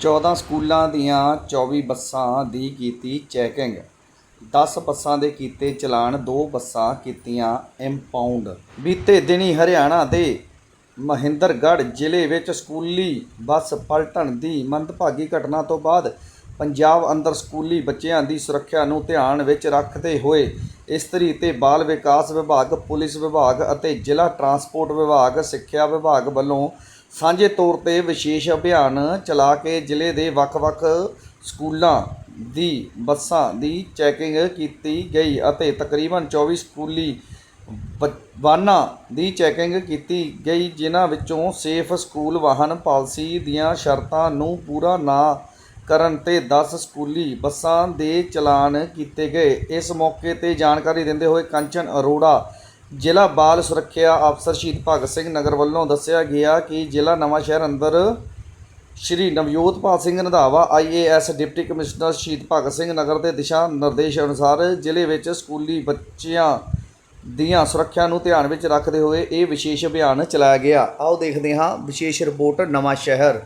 14 ਸਕੂਲਾਂ ਦੀਆਂ 24 ਬੱਸਾਂ ਦੀ ਕੀਤੀ ਚੈਕਿੰਗ 10 ਬੱਸਾਂ ਦੇ ਕੀਤੇ ਚਲਾਨ, ਦੋ ਬੱਸਾਂ ਕੀਤੀਆਂ ਇੰਪਾਊਂਡ ਬੀਤੇ ਦਿਨੀ ਹਰਿਆਣਾ ਦੇ ਮਹਿੰਦਰਗੜ੍ਹ ਜ਼ਿਲ੍ਹੇ ਵਿੱਚ ਸਕੂਲੀ ਬੱਸ ਪਲਟਣ ਦੀ ਮੰਦਭਾਗੀ ਘਟਨਾ ਤੋਂ ਬਾਅਦ ਪੰਜਾਬ ਅੰਦਰ ਸਕੂਲੀ ਬੱਚਿਆਂ ਦੀ ਸੁਰੱਖਿਆ ਨੂੰ ਧਿਆਨ ਵਿੱਚ ਰੱਖਦੇ ਹੋਏ ਇਸਤਰੀ ਤੇ ਬਾਲ ਵਿਕਾਸ ਵਿਭਾਗ, ਪੁਲਿਸ ਵਿਭਾਗ ਅਤੇ ਜ਼ਿਲ੍ਹਾ ਟਰਾਂਸਪੋਰਟ ਵਿਭਾਗ, ਸਿੱਖਿਆ ਵਿਭਾਗ ਵੱਲੋਂ ਸਾਂਝੇ ਤੌਰ ਤੇ ਵਿਸ਼ੇਸ਼ ਅਭਿਆਨ ਚਲਾ ਕੇ ਜ਼ਿਲ੍ਹੇ ਦੇ ਵੱਖ-ਵੱਖ ਸਕੂਲਾਂ ਦੀ ਬੱਸਾਂ ਦੀ ਚੈਕਿੰਗ ਕੀਤੀ ਗਈ ਅਤੇ ਤਕਰੀਬਨ 24 ਸਕੂਲੀ ਬ- ਵਾਹਨਾਂ ਦੀ ਚੈਕਿੰਗ ਕੀਤੀ ਗਈ, ਜਿਨ੍ਹਾਂ ਵਿੱਚੋਂ ਸੇਫ ਸਕੂਲ ਵਾਹਨ ਪਾਲਿਸੀ ਦੀਆਂ ਸ਼ਰਤਾਂ ਨੂੰ ਪੂਰਾ ਨਾ ਕਰਨ ਤੇ 10 ਸਕੂਲੀ ਬੱਸਾਂ ਦੇ ਚਲਾਨ ਕੀਤੇ ਗਏ। ਇਸ ਮੌਕੇ ਤੇ ਜਾਣਕਾਰੀ ਦਿੰਦੇ ਹੋਏ ਕੰਚਨ ਅਰੋੜਾ ਜ਼ਿਲ੍ਹਾ ਬਾਲ ਸੁਰੱਖਿਆ ਅਫਸਰ ਸ਼ਹੀਦ ਭਗਤ ਸਿੰਘ ਨਗਰ ਵੱਲੋਂ ਦੱਸਿਆ ਗਿਆ ਕਿ ਜ਼ਿਲ੍ਹਾ ਨਵਾਂ ਸ਼ਹਿਰ ਅੰਦਰ Shri Navjotpal Singh Randhawa IAS deputy commissioner Shaheed Bhagat Singh ਨਗਰ ਦੇ ਦਿਸ਼ਾ ਨਿਰਦੇਸ਼ ਅਨੁਸਾਰ ਜ਼ਿਲ੍ਹੇ ਵਿੱਚ ਸਕੂਲੀ ਬੱਚਿਆਂ ਦੀਆਂ ਸੁਰੱਖਿਆ ਨੂੰ ਧਿਆਨ ਵਿੱਚ ਰੱਖਦੇ ਹੋਏ ਇਹ ਵਿਸ਼ੇਸ਼ ਅਭਿਆਨ ਚਲਾਇਆ ਗਿਆ। ਆਓ ਦੇਖਦੇ ਹਾਂ ਵਿਸ਼ੇਸ਼ ਰਿਪੋਰਟ ਨਵਾਂ ਸ਼ਹਿਰ।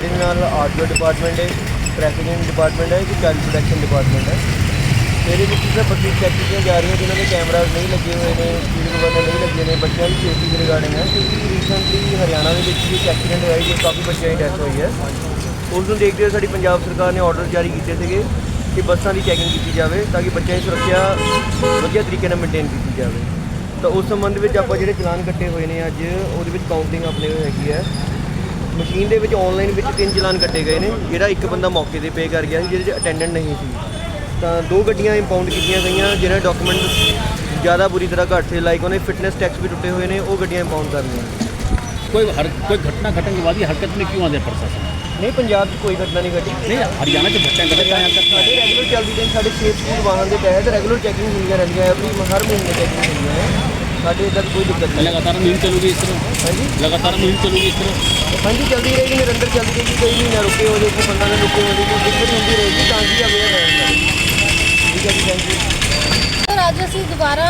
ਨਾਲ ਆਡੀਓ ਡਿਪਾਰਟਮੈਂਟ ਹੈ ਟ੍ਰੈਫਿਕਿੰਗ ਡਿਪਾਰਟਮੈਂਟ ਹੈ, ਇੱਕ ਚਾਈਲਡ ਪ੍ਰੋਟੈਕਸ਼ਨ ਡਿਪਾਰਟਮੈਂਟ ਹੈ। ਇਹਦੇ ਵਿੱਚ ਸਿਰਫ ਬੱਤੀ ਚੈੱਕ ਕੀਤੀਆਂ ਜਾ ਰਹੀਆਂ ਜਿਨ੍ਹਾਂ ਦੇ ਕੈਮਰਾਜ਼ ਨਹੀਂ ਲੱਗੇ ਹੋਏ ਨੇ, ਸਪੀਡ ਗਵਰਨਰ ਨਹੀਂ ਲੱਗੇ ਨੇ, ਬੱਚਿਆਂ ਦੀ ਸੇਫਟੀ ਦੇ ਰਿਗਾਰਡਿੰਗ ਹੈ। ਕਿਉਂਕਿ ਰੀਸੈਂਟਲੀ ਹਰਿਆਣਾ ਦੇ ਵਿੱਚ ਵੀ ਇੱਕ ਐਕਸੀਡੈਂਟ ਹੋਇਆ ਜਿਸ ਕਾਫੀ ਬੱਚਿਆਂ ਦੀ ਡੈਥ ਹੋਈ ਹੈ। ਉਸ ਨੂੰ ਦੇਖਦੇ ਹੋਏ ਸਾਡੀ ਪੰਜਾਬ ਸਰਕਾਰ ਨੇ ਆਰਡਰ ਜਾਰੀ ਕੀਤੇ ਸੀਗੇ ਕਿ ਬੱਸਾਂ ਦੀ ਚੈਕਿੰਗ ਕੀਤੀ ਜਾਵੇ ਤਾਂ ਕਿ ਬੱਚਿਆਂ ਦੀ ਸੁਰੱਖਿਆ ਵਧੀਆ ਤਰੀਕੇ ਨਾਲ ਮੇਨਟੇਨ ਕੀਤੀ ਜਾਵੇ। ਤਾਂ ਉਸ ਸੰਬੰਧ ਵਿੱਚ ਆਪਾਂ ਜਿਹੜੇ ਚਲਾਨ ਕੱਟੇ ਹੋਏ ਨੇ ਅੱਜ, ਉਹਦੇ ਵਿੱਚ ਕਾਊਂਟਿੰਗ ਆਪਣੇ ਹੈਗੀ ਹੈ। ਮਸ਼ੀਨ ਦੇ ਵਿੱਚ ਆਨਲਾਈਨ ਵਿੱਚ ਤਿੰਨ ਚਲਾਨ ਕੱਟੇ ਗਏ ਨੇ ਜਿਹੜਾ ਇੱਕ ਬੰਦਾ ਮੌਕੇ ਤੇ ਪੇ ਕਰ ਗਿਆ ਸੀ ਜਿਹਦੇ 'ਚ ਅਟੈਂਡੈਂਟ ਨਹੀਂ ਸੀ ਤਾਂ ਦੋ ਗੱਡੀਆਂ ਇੰਪਾਊਂਡ ਕੀਤੀਆਂ ਗਈਆਂ ਜਿਹਨਾਂ ਡਾਕੂਮੈਂਟ ਜ਼ਿਆਦਾ ਬੁਰੀ ਤਰ੍ਹਾਂ ਘੱਟ ਸੀ ਲਾਈਕ ਉਹਨੇ ਫਿਟਨੈਸ ਟੈਕਸ ਵੀ ਟੁੱਟੇ ਹੋਏ ਨੇ ਉਹ ਗੱਡੀਆਂ ਇੰਪਾਊਂਡ ਕਰਨੀਆਂ कोई हर कोई घटना घटने के बाद ही हरकत में क्यों आते प्रशासन ਨਹੀਂ ਪੰਜਾਬ 'ਚ ਕੋਈ ਘਟਨਾ ਨਹੀਂ ਘਟੀ नहीं हरियाणा की घटना घटना है हरकत ਸਾਡੇ ਰੈਗੂਲਰ ਚੱਲਦੀ ਨੇ ਸਾਡੇ ਸੇਫ ਸਕੂਲ ਵਾਹਨ ਦੇ ਤਹਿਤ ਰੈਗੂਲਰ ਚੈਕਿੰਗ ਹੁੰਦੀਆਂ ਰਹਿੰਦੀਆਂ ਐਵਰੀ ਹਰ ਮਹੀਨੇ ਚੈਕਿੰਗ ਹੁੰਦੀਆਂ ਨੇ ਸਾਡੇ ਇਦਾਂ ਦੀ ਕੋਈ ਦਿੱਕਤ ਨਹੀਂ लगातार मुहिम चलूगी इस तरह ਹਾਂਜੀ लगातार मुहिम चलूगी इस तरह ਹਾਂਜੀ ਚੱਲਦੀ ਰਹੇਗੀ ਨਿਰੰਤਰ ਚੱਲਦੀ ਰਹੇਗੀ ਕੋਈ ਮਹੀਨਾ ਰੁਕੇ ਹੋ ਜੇ ਕੋਈ ਬੰਦਾ ਨਾ ਰੁਕੇ ਹੋ ਜੇ ਕੋਈ ਦਿੱਕਤ ਹੁੰਦੀ ਰਹੇਗੀ ਤਾਂ ਕਿ ਅਵੇਅਰ ਰਹਿਣਾ ਠੀਕ ਹੈ ਜੀ ਥੈਂਕ ਯੂ ਸਰ ਅੱਜ ਅਸੀਂ ਦੁਬਾਰਾ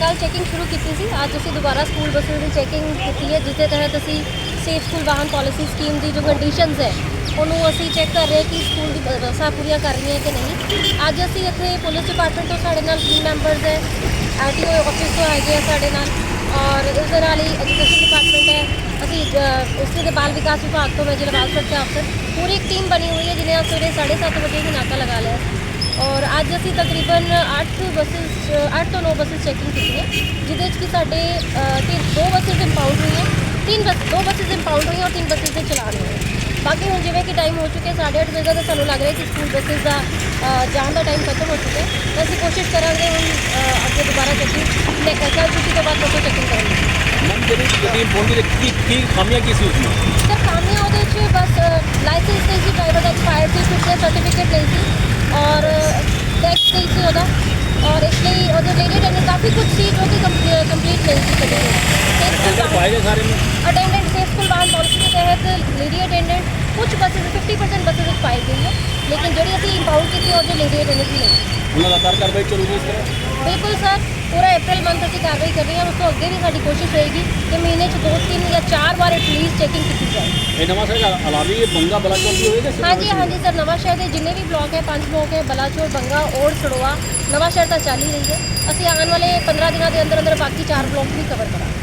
ਕੱਲ ਚੈਕਿੰਗ ਸ਼ੁਰੂ ਕੀਤੀ ਸੀ ਅੱਜ ਅਸੀਂ ਦੁਬਾਰਾ ਸਕੂਲ ਬੱਸਾਂ ਦੀ ਚੈਕਿੰਗ ਕੀਤੀ ਹੈ ਜਿਸ ਦੇ ਤਹਿਤ ਅਸੀਂ ਸੇਫ ਸਕੂਲ ਵਾਹਨ ਪਾਲਿਸੀ ਸਕੀਮ ਦੀ ਜੋ ਕੰਡੀਸ਼ਨਸ ਹੈ ਉਹਨੂੰ ਅਸੀਂ ਚੈੱਕ ਕਰ ਰਹੇ ਹਾਂ ਕਿ ਸਕੂਲ ਦੀ ਬ- ਬੱਸਾਂ ਪੂਰੀਆਂ ਕਰ ਰਹੀਆਂ ਕਿ ਨਹੀਂ ਅੱਜ ਅਸੀਂ ਇੱਥੇ ਪੁਲਿਸ ਡਿਪਾਰਟਮੈਂਟ ਤੋਂ ਸਾਡੇ ਨਾਲ ਟੀਮ ਮੈਂਬਰਸ ਹੈ ਆਰਟੀਓ ਆਫਿਸ ਤੋਂ ਹੈਗੇ ਆ ਸਾਡੇ ਨਾਲ ਔਰ ਇਸ ਦੇ ਨਾਲ ਹੀ ਐਜੂਕੇਸ਼ਨ ਡਿਪਾਰਟਮੈਂਟ ਹੈ ਅਸੀਂ ਅ, ਇਸਦੇ ਦੇ ਬਾਲ ਵਿਕਾਸ ਵਿਭਾਗ ਤੋਂ ਮੈਂ ਜ਼ਿਲ੍ਹਾ ਬਾਲ ਸੁਰੱਖਿਆ ਅਫਸਰ ਪੂਰੀ ਇੱਕ ਟੀਮ ਬਣੀ ਹੋਈ ਹੈ ਜਿਹਨੇ ਅੱਜ ਸਵੇਰੇ 7:30 ਵਜੇ ਹੀ ਨਾਕਾ ਲਗਾ ਲਿਆ ਸੀ ਔਰ ਅੱਜ ਅਸੀਂ ਤਕਰੀਬਨ 8 ਬੱਸਸ 8 ਤੋਂ 9 ਬੱਸਸ ਚੈਕਿੰਗ ਕੀਤੀ ਹੈ ਜਿਹਦੇ ਵਿੱਚ ਕਿ ਸਾਡੇ ਅ, ਤਿੰਨ ਦੋ ਬੱਸਸ ਇੰਪਾਊਂਡ ਹੋਈਆਂ ਤਿੰਨ ਬੱਸ ਦੋ ਬੱਸਸ ਇੰਪਾਊਂਡ ਹੋਈਆਂ ਔਰ ਤਿੰਨ ਬੱਸਸ ਦੇ ਚਲਾਨ ਹੋਏ बाकी हूँ जिम्मे कि टाइम हो चुके साढ़े अठ बजे तो सूँ लग रहा है कि स्कूल बसिस का जान टाइम खत्म हो चुका तो अभी कोशिश करा हूँ अगर दोबारा चेकिंग कल छुट्टी के बाद तो चेकिंग करेंगे सर खामिया बस लाइसेंस नहीं सर्टिफिकेट नहीं थी और इसलिए काफ़ी कुछ सीट जो स्कूल वाहन पॉलिसी के तहत लेडी अटेंडेंट कुछ बसेज फिफ्टी परसेंट बसेज पाई गई है लेकिन जी असं इंपाउंड की और जो लेडी अटेंडेंट नहीं। लगातार कार्रवाई चलूगी बिल्कुल सर पूरा अप्रैल मंथ अभी कार्रवाई कर रही है उसको अगर भी साड़ी कोशिश रहेगी कि महीने च दो तीन या चार बार एटलीस्ट चेकिंग की जाए। हाँ जी हाँ जी सर नवा शहर के जिन्हें भी ब्लॉक है पाँच ब्लॉक है बलाचोर बंगा और सड़ोआ नवा शहर तो चल ही रही है। असं आने वाले पंद्रह दिनों के अंदर अंदर बाकी चार ब्लॉक भी कवर करा।